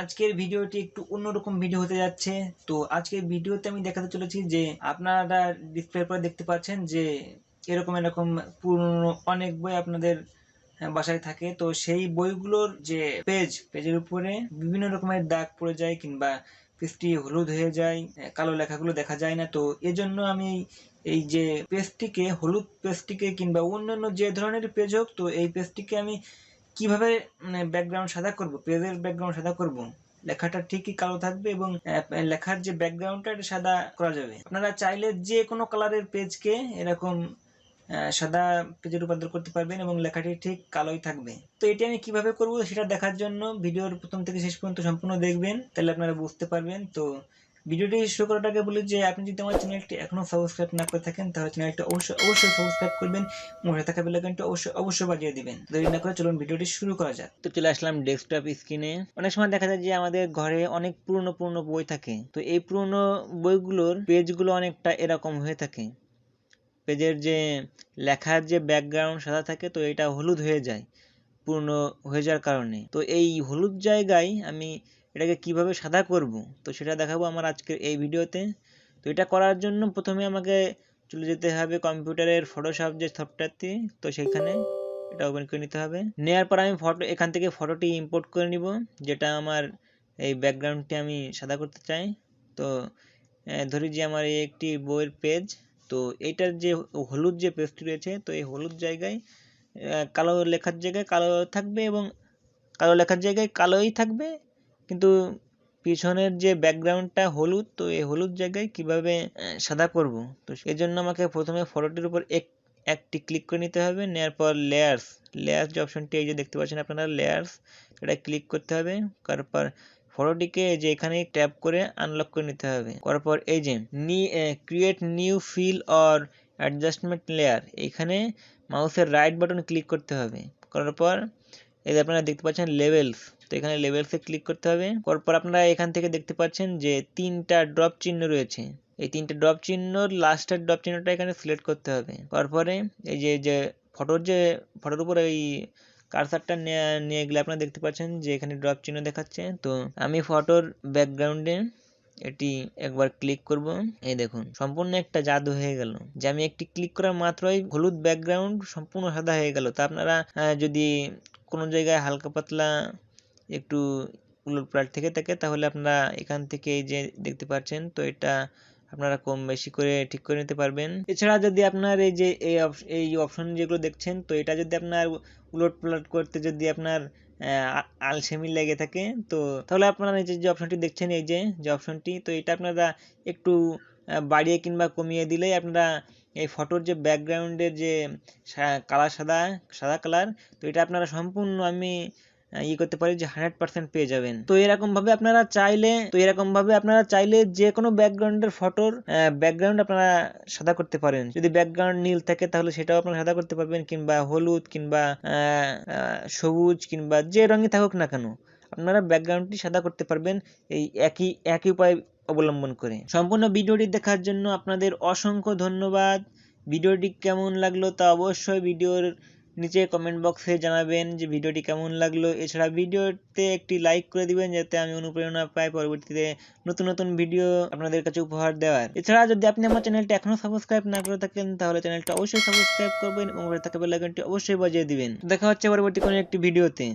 আজকের ভিডিওটি একটু অন্যরকম ভিডিও হতে যাচ্ছে। তো আজকের ভিডিওতে আমি দেখাতে চলেছি যে আপনারা ডিসপ্লের পরে দেখতে পাচ্ছেন যে এরকম এরকম পুরনো অনেক বই আপনাদের বাসায় থাকে। তো সেই বইগুলোর যে পেজ পেজের উপরে বিভিন্ন রকমের দাগ পড়ে যায় কিংবা পেজটি হলুদ হয়ে যায় কালো লেখাগুলো দেখা যায় না। তো এজন্য আমি এই যে পেজটিকে হলুদ পেজটিকে কিংবা অন্যান্য যে ধরনের পেজ হোক, তো এই পেজটিকে আমি কীভাবে মানে ব্যাকগ্রাউন্ড সাদা করব? পেজের ব্যাকগ্রাউন্ড সাদা করব? লেখাটা ঠিকই কালো থাকবে এবং লেখার যে ব্যাকগ্রাউন্ডটা এটা সাদা করা যাবে। আপনারা চাইলে যে কোনো কালারের পেজকে এরকম সাদা পেজে রূপান্তর করতে পারবেন এবং লেখাটি ঠিক কালোই থাকবে। তো এটি আমি কীভাবে করব সেটা দেখার জন্য ভিডিওর প্রথম থেকে শেষ পর্যন্ত সম্পূর্ণ দেখবেন, তাহলে আপনারা বুঝতে পারবেন। তো ভিডিওটি শুরু করার আগে বলি যে, আপনি যদি আমার চ্যানেলটি এখনও সাবস্ক্রাইব না করে থাকেন, তাহলে চ্যানেলটি অবশ্যই অবশ্যই সাবস্ক্রাইব করবেন মনে থাকা বেলাইকনটি অবশ্যই অবশ্যই বাজিয়ে দিবেন। দেরি না করে চলুন ভিডিওটি শুরু করা যাক। তো চলে আসলাম ডেস্কটপ স্ক্রিনে অনেক সময় দেখা যায় যে, আমাদের ঘরে অনেক পুরনো পুরনো বই থাকে। তো এই পুরনো বইগুলোর পেজগুলো অনেকটা এরকম হয়ে থাকে। পেজের যে লেখার যে ব্যাকগ্রাউন্ড সাদা থাকে, তো এটা হলুদ হয়ে যায়, পুরনো হয়ে যাওয়ার কারণে। তো এই হলুদ জায়গায় আমি এটাকে কীভাবে সাদা করব? তো সেটা দেখাবো আমার আজকের এই ভিডিওতে। তো এটা করার জন্য প্রথমে আমাকে চলে যেতে হবে কম্পিউটারের ফটোশপ যে সফটওয়্যারটি তো সেখানে এটা ওপেন করে নিতে হবে। নেওয়ার পর আমি ফটো এখান থেকে ফটোটি ইম্পোর্ট করে নিব, যেটা আমার এই ব্যাকগ্রাউন্ডটি আমি সাদা করতে চাই। তো ধরি যে আমার এই একটি বইয়ের পেজ তো এইটার যে হলুদ যে পেজটি রয়েছে, তো এই হলুদ জায়গায় কালো লেখার জায়গায় কালো থাকবে এবং কালো লেখার জায়গায় কালোই থাকবে। কিন্তু পিছনের যে ব্যাকগ্রাউন্ডটা হলুদ, তো এই হলুদ জায়গায় কীভাবে সাদা করব? তো এই জন্য আমাকে প্রথমে ফটোটির উপর এক, একটি ক্লিক করে নিতে হবে নেওয়ার পর লেয়ার্স। লেয়ার্স যে অপশনটি, এই যে দেখতে পাচ্ছেন আপনারা, লেয়ার্স, এটা ক্লিক করতে হবে তারপর ফটোটিকে এই যে এখানে ট্যাপ করে আনলক করে নিতে হবে। করার পর এই যে নি create new fill or adjustment layer এখানে মাউসের রাইট বাটন ক্লিক করতে হবে। করার পর, এই যে আপনারা দেখতে পাচ্ছেন লেভেলস তো এখানে লেভেলসে ক্লিক করতে হবে। পরপর আপনারা এখান থেকে দেখতে পাচ্ছেন যে তিনটা ড্রপ চিহ্ন রয়েছে। এই তিনটে ড্রপ চিহ্ন লাস্টের ড্রপ চিহ্নটা এখানে সিলেক্ট করতে হবে। তারপরে এই যে যে ফটোর যে ফটোর উপর এই কারসারটা নিয়ে গেলে আপনারা দেখতে পাচ্ছেন যে এখানে ড্রপ চিহ্ন দেখাচ্ছে। তো আমি ফটোর ব্যাকগ্রাউন্ডে এটি একবার ক্লিক করব। এই দেখুন, সম্পূর্ণ একটা জাদু হয়ে গেল। যে আমি একটি ক্লিক করার মাত্রই হলুদ ব্যাকগ্রাউন্ড সম্পূর্ণ সাদা হয়ে গেল। তা আপনারা যদি কোনো জায়গায় হালকা পাতলা একটু উলট পালট থেকে থাকে, তাহলে আপনারা এখান থেকে এই যে দেখতে পাচ্ছেন, তো এটা আপনারা কম বেশি করে ঠিক করে নিতে পারবেন। এছাড়া যদি আপনার এই যে এই অপশ- এই অপশন যেগুলো দেখছেন, তো এটা যদি আপনার উলট পালট করতে যদি আপনার আলসেমি লেগে থাকে, তো তাহলে আপনারা এই যে অপশনটি দেখছেন, এই যে যে অপশনটি তো এটা আপনারা একটু বাড়িয়ে কিংবা কমিয়ে দিলেই আপনারা এই ফটোর যে ব্যাকগ্রাউন্ডের যে কালার সাদা সাদা কালার, তো এটা আপনারা সম্পূর্ণ আমি ইয়ে করতে পারি যে হান্ড্রেড পার্সেন্ট পেয়ে যাবেন। তো এরকম ভাবে আপনারা চাইলে, তো এরকম ভাবে আপনারা চাইলে যে কোনো ব্যাকগ্রাউন্ডের ফটোর ব্যাকগ্রাউন্ড আপনারা সাদা করতে পারেন। যদি ব্যাকগ্রাউন্ড নীল থাকে তাহলে সেটাও আপনারা সাদা করতে পারবেন, কিংবা হলুদ, কিংবা সবুজ, কিংবা যে রঙই থাকুক না কেন, আপনারা ব্যাকগ্রাউন্ডটি সাদা করতে পারবেন এই একই একই উপায় অবলম্বন করে। সম্পূর্ণ ভিডিওটি দেখার জন্য আপনাদের অসংখ্য ধন্যবাদ। ভিডিওটি কেমন লাগল তা অবশ্যই ভিডিওর নিচে কমেন্ট বক্সে জানাবেন যে ভিডিওটি কেমন লাগল। এছাড়া ভিডিওতে একটি লাইক করে দিবেন যাতে আমি অনুপ্রেরণা পাই পরবর্তীতে নতুন নতুন ভিডিও আপনাদের কাছে উপহার দেওয়ার। এছাড়া যদি আপনি আমার চ্যানেলটি এখনও সাবস্ক্রাইব না করে থাকেন, তাহলে চ্যানেলটা অবশ্যই সাবস্ক্রাইব করবেন এবং থাকা বেল আইকনটি অবশ্যই বাজিয়ে দিবেন। দেখা হচ্ছে পরবর্তী কোনো একটি ভিডিওতে